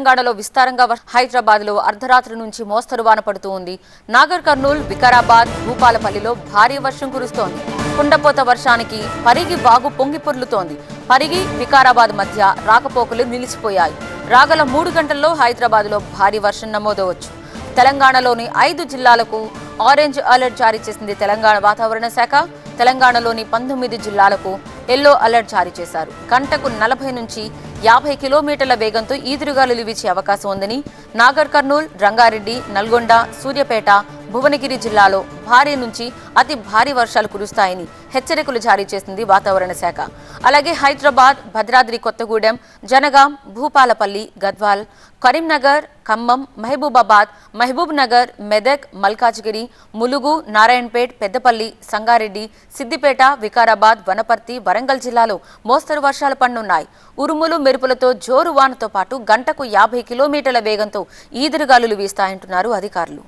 తెలంగాణలో విస్తారంగా హైదరాబాద్ హైదరాబాద్లో అర్ధరాత్రి నుంచి మోస్తరు వాన పడుతూ ఉంది. నాగర్ కర్నూల్ వికారాబాద్ భూపాలపల్లిలో భారీ వర్షం కురుస్తోంది. కుండపోత వర్షానికి పరిగి వాగు పొంగి పొర్లుతోంది. పరిగి వికారాబాద్ మధ్య రాకపోకలు నిలిచిపోయాయి. రాగల మూడు గంటల్లో హైదరాబాద్లో భారీ వర్షం నమోదవచ్చు. తెలంగాణలోని ఐదు జిల్లాలకు ఆరెంజ్ అలర్ట్ జారీ చేసింది తెలంగాణ వాతావరణ శాఖ. తెలంగాణలోని పంతొమ్మిది జిల్లాలకు ఎల్లో అలర్ట్ జారీ చేశారు. గంటకు నలభై నుంచి యాభై కిలోమీటర్ల వేగంతో ఈదురుగాలులు వీచే అవకాశం ఉందని నాగర్ కర్నూల్ రంగారెడ్డి నల్గొండ సూర్యాపేట భువనగిరి జిల్లాలో భారీ నుంచి అతి భారీ వర్షాలు కురుస్తాయని హెచ్చరికలు జారీ చేసింది వాతావరణ శాఖ. అలాగే హైదరాబాద్ భద్రాద్రి కొత్తగూడెం జనగాం భూపాలపల్లి గద్వాల్ కరీంనగర్ ఖమ్మం మహబూబాబాద్ మహబూబ్ నగర్ మెదక్ మల్కాజ్గిరి ములుగు నారాయణపేట్ పెద్దపల్లి సంగారెడ్డి సిద్దిపేట వికారాబాద్ వనపర్తి వరంగల్ జిల్లాలో మోస్తరు వర్షాలు పడనున్నాయి ఉరుములు మెరుపులతో జోరు వానతో పాటు గంటకు యాభై కిలోమీటర్ల వేగంతో ఈదురుగాలులు వీస్తాయంటున్నారు అధికారులు.